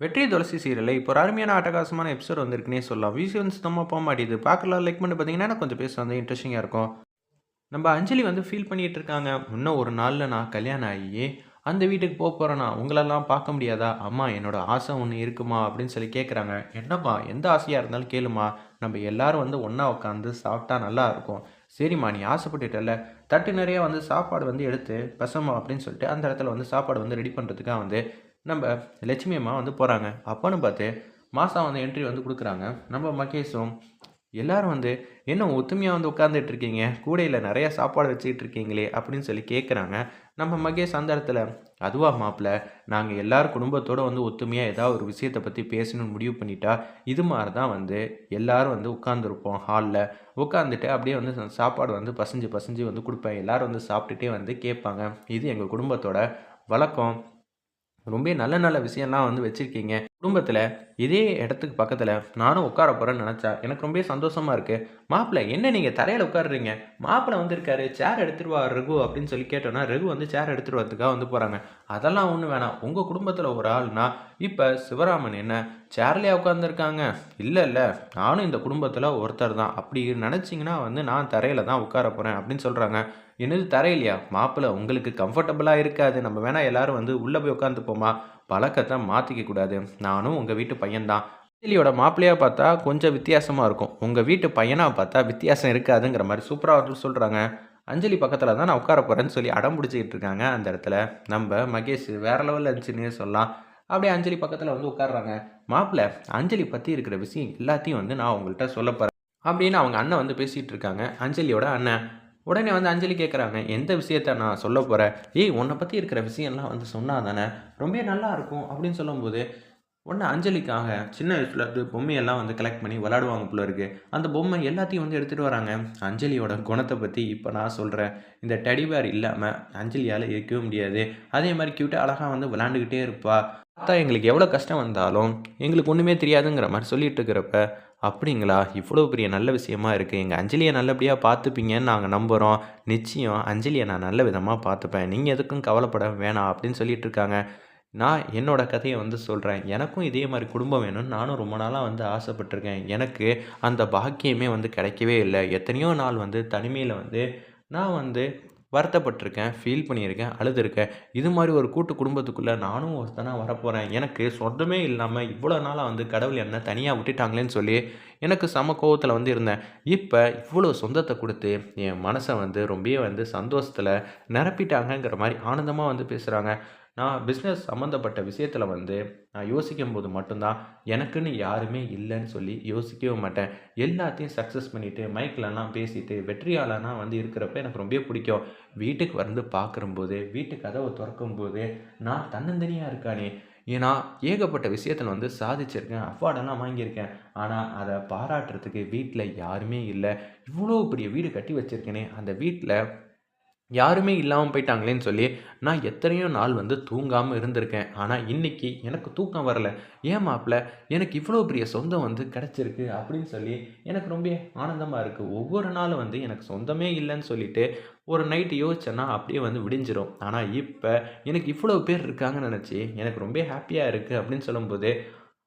வெற்றி துளசி சீரியலில் இப்போ ஒரு அருமையான அட்டகாசமான எபிசோட் வந்திருக்குன்னே சொல்லலாம். விசி வந்து சுத்தமாக போக மாட்டேது பார்க்கலாம். லைக் பண்ணி பார்த்தீங்கன்னா கொஞ்சம் பேச வந்து இன்ட்ரெஸ்டிங்காக இருக்கும். நம்ம அஞ்சலி வந்து ஃபீல் பண்ணிகிட்டு இருக்காங்க. இன்னும் ஒரு நாளில் நான் கல்யாணம் ஆகி அந்த வீட்டுக்கு போக போகிறேன்னா உங்களெல்லாம் பார்க்க முடியாதா? அம்மா என்னோட ஆசை ஒன்று இருக்குமா? அப்படின்னு சொல்லி கேட்குறாங்க என்னப்பா எந்த ஆசையாக இருந்தாலும் கேளுமா. நம்ம எல்லாரும் வந்து ஒன்றா உட்காந்து சாப்பிட்டா நல்லா இருக்கும். சரிம்மா நீ ஆசைப்பட்டுட்டல தட்டு நிறைய வந்து சாப்பாடு வந்து எடுத்து பசமா அப்படின்னு சொல்லிட்டு அந்த இடத்துல வந்து சாப்பாடு வந்து ரெடி பண்ணுறதுக்காக வந்து நம்ம லட்சுமி அம்மா வந்து போகிறாங்க அப்போன்னு பார்த்து மாசா வந்து என்ட்ரி வந்து கொடுக்குறாங்க. நம்ம மகேஷும் எல்லாரும் வந்து என்ன ஒத்துமையாக வந்து உட்காந்துட்டு இருக்கீங்க? கூடையில் நிறையா சாப்பாடு வச்சுக்கிட்டு இருக்கீங்களே? அப்படின்னு சொல்லி கேட்குறாங்க நம்ம மகேஷ் அந்த இடத்துல அதுவா மாப்பிள்ள நாங்கள் எல்லார் குடும்பத்தோடு வந்து ஒத்துமையாக ஏதாவது ஒரு விஷயத்தை பற்றி பேசணும்னு முடிவு பண்ணிட்டா இது மாதிரி தான் வந்து எல்லாரும் வந்து உட்காந்துருப்போம் ஹாலில் உட்காந்துட்டு அப்படியே வந்து சாப்பாடு வந்து பசஞ்சு பசஞ்சு வந்து கொடுப்பேன். எல்லோரும் வந்து சாப்பிட்டுட்டே வந்து கேட்பாங்க. இது எங்கள் குடும்பத்தோட வழக்கம். ரொம்ப நல்ல நல்ல விஷயம்லாம் வந்து வச்சுருக்கீங்க. குடும்பத்தில் இதே இடத்துக்கு பக்கத்தில் நானும் உட்கார போகிறேன்னு நினச்சா எனக்கு ரொம்ப சந்தோஷமாக இருக்குது மாப்பிள்ளை என்ன நீங்கள் தரையில் உட்காடுறீங்க மாப்பிள்ளை வந்திருக்காரு சேர் எடுத்துருவா ரகு அப்படின்னு சொல்லி கேட்டோன்னா ரகு வந்து சேர் எடுத்துகிட்டு வரதுக்காக வந்து போகிறாங்க அதெல்லாம் ஒன்றும் வேணாம். உங்கள் குடும்பத்தில் ஒரு ஆள்னா இப்போ சிவராமன் என்ன? சேர்லேயே உட்காந்துருக்காங்க இல்லை இல்லை. நானும் இந்த குடும்பத்தில் ஒருத்தர் தான். அப்படி நினச்சிங்கன்னா வந்து நான் தரையில் தான் உட்கார போகிறேன் அப்படின்னு சொல்கிறாங்க என்னது தரையிலையா மாப்பிள்ளை உங்களுக்கு கம்ஃபர்டபுளாக இருக்காது. நம்ம வேணால் எல்லோரும் வந்து உள்ளே போய் உட்காந்துப்போமா பழக்கத்தை மாற்றிக்க கூடாது. நானும் உங்கள் வீட்டு பையன்தான். அஞ்சலியோட மாப்பிள்ளையாக பார்த்தா கொஞ்சம் வித்தியாசமாக இருக்கும். உங்கள் வீட்டு பையனாக பார்த்தா வித்தியாசம் இருக்காதுங்கிற மாதிரி சூப்பராக அவர்கள் சொல்கிறாங்க அஞ்சலி பக்கத்தில் தான் நான் உட்கார போகிறேன்னு சொல்லி அடம் பிடிச்சிக்கிட்டு இருக்காங்க அந்த இடத்துல. நம்ம மகேஷ் வேறு லெவலில் இருந்துச்சுன்னே சொல்லலாம். அப்படியே அஞ்சலி பக்கத்தில் வந்து உட்காடுறாங்க மாப்பிள்ளை அஞ்சலி பற்றி இருக்கிற விஷயம் எல்லாத்தையும் வந்து நான் உங்கள்கிட்ட சொல்ல போகிறேன் அப்படின்னு அவங்க அண்ணன் வந்து பேசிகிட்டு இருக்காங்க. அஞ்சலியோட அண்ணன் உடனே வந்து அஞ்சலி கேட்குறாங்க எந்த விஷயத்த நான் சொல்ல போகிறேன் ஏய் உன்னை பற்றி இருக்கிற விஷயம்லாம் வந்து சொன்னால் தானே? ரொம்ப நல்லா இருக்கும். அப்படின்னு சொல்லும்போது உடனே அஞ்சலிக்காக சின்ன வயசுல இருந்து பொம்மையெல்லாம் வந்து கலெக்ட் பண்ணி விளாடுவாங்க போல இருக்குது அந்த பொம்மை எல்லாத்தையும் வந்து எடுத்துகிட்டு வராங்க. அஞ்சலியோட குணத்தை பற்றி இப்போ நான் சொல்கிறேன் இந்த டெடிபேர் இல்லாமல் அஞ்சலியால் இருக்கவே முடியாது. அதே மாதிரி க்யூட்டாக அழகாக வந்து விளாண்டுக்கிட்டே இருப்பாள் பார்த்தா எங்களுக்கு எவ்வளோ கஷ்டம் வந்தாலும் எங்களுக்கு ஒன்றுமே தெரியாதுங்கிற மாதிரி சொல்லிட்டு இருக்கிறப்ப அப்படிங்களா? இவ்வளோ பெரிய நல்ல விஷயமா இருக்குது எங்கள் அஞ்சலியை நல்லபடியாக பார்த்துப்பீங்கன்னு நாங்கள் நம்புகிறோம் நிச்சயம் அஞ்சலியை நான் நல்ல விதமாக பார்த்துப்பேன். நீங்கள் எதுக்கும் கவலைப்பட வேணாம். அப்படின்னு சொல்லிட்டு இருக்காங்க. நான் என்னோடய கதையை வந்து சொல்கிறேன் எனக்கும் இதே மாதிரி குடும்பம் வேணும்னு நானும் ரொம்ப நாளாக வந்து ஆசைப்பட்டிருக்கேன். எனக்கு அந்த பாக்கியமே வந்து கிடைக்கவே இல்லை. எத்தனையோ நாள் வந்து தனிமையில் வந்து நான் வந்து வருத்தப்பட்டிருக்கேன் ஃபீல் பண்ணியிருக்கேன் அழுதுருக்கேன். இது மாதிரி ஒரு கூட்டு குடும்பத்துக்குள்ளே நானும் ஒருத்தனாக வரப்போகிறேன் எனக்கு சொந்தமே இல்லாமல் இவ்வளோ நாளாக வந்து கடவுள் என்ன தனியாக விட்டுட்டாங்களேன்னு சொல்லி எனக்கு சம கோவத்தில் வந்து இருந்தேன். இப்போ இவ்வளோ சொந்தத்தை கொடுத்து என் மனசை வந்து ரொம்பவே வந்து சந்தோஷத்தில் நிரப்பிட்டாங்கங்கிற மாதிரி ஆனந்தமாக வந்து பேசுகிறாங்க நான் பிஸ்னஸ் சம்மந்தப்பட்ட விஷயத்தில் வந்து நான் யோசிக்கும் போது மட்டும்தான் எனக்குன்னு யாருமே இல்லைன்னு சொல்லி யோசிக்கவே மாட்டேன். எல்லாத்தையும் சக்ஸஸ் பண்ணிவிட்டு மைக்கிலலாம் பேசிட்டு வெற்றியாளனா வந்து இருக்கிறப்ப எனக்கு ரொம்ப பிடிக்கும். வீட்டுக்கு வந்து பார்க்குறம்போது வீட்டு கதவை திறக்கும் போது நான் தன்னந்தனியாக இருக்கானே. ஏன்னா ஏகப்பட்ட விஷயத்தில் வந்து சாதிச்சிருக்கேன் அஃபார்டெல்லாம் வாங்கியிருக்கேன். ஆனால் அதை பாராட்டுறதுக்கு வீட்டில் யாருமே இல்லை. இவ்வளோ பெரிய வீடு கட்டி வச்சுருக்கேனே. அந்த வீட்டில் யாருமே இல்லாமல் போயிட்டாங்களேன்னு சொல்லி நான் எத்தனையோ நாள் வந்து தூங்காமல் இருந்திருக்கேன். ஆனால் இன்றைக்கி எனக்கு தூக்கம் வரல. ஏன் மாப்பிள்ள எனக்கு இவ்வளோ பெரிய சொந்தம் வந்து கிடச்சிருக்கு. அப்படின்னு சொல்லி எனக்கு ரொம்ப ஆனந்தமாக இருக்குது ஒவ்வொரு நாளும் வந்து எனக்கு சொந்தமே இல்லைன்னு சொல்லிட்டு ஒரு நைட்டு யோசிச்சேன்னா அப்படியே வந்து விடிஞ்சிரும். ஆனால் இப்போ எனக்கு இவ்வளோ பேர் இருக்காங்கன்னு நினச்சி எனக்கு ரொம்ப ஹாப்பியாக இருக்குது அப்படின்னு சொல்லும்போது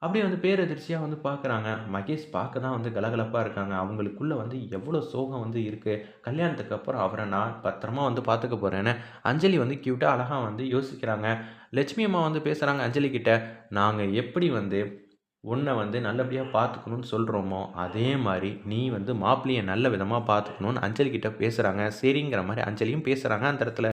அப்படியே வந்து பேரதிர்ச்சியாக வந்து பார்க்குறாங்க மகேஷ் பார்க்க தான் வந்து கலகலப்பாக இருக்காங்க. அவங்களுக்குள்ளே வந்து எவ்வளோ சோகம் வந்து இருக்குது கல்யாணத்துக்கு அப்புறம் அவரை நான் பத்திரமா வந்து பார்த்துக்க போகிறேன்னு அஞ்சலி வந்து க்யூட்டாக அழகாக வந்து யோசிக்கிறாங்க. லட்சுமி அம்மா வந்து பேசுகிறாங்க அஞ்சலி கிட்ட நாங்கள் எப்படி வந்து உன்னை வந்து நல்லபடியாக பார்த்துக்கணும்னு சொல்கிறோமோ அதே மாதிரி நீ வந்து மாப்பிள்ளையை நல்ல விதமாக பார்த்துக்கணுன்னு அஞ்சலி கிட்ட பேசுகிறாங்க சரிங்கிற மாதிரி அஞ்சலியும் பேசுகிறாங்க அந்த இடத்துல.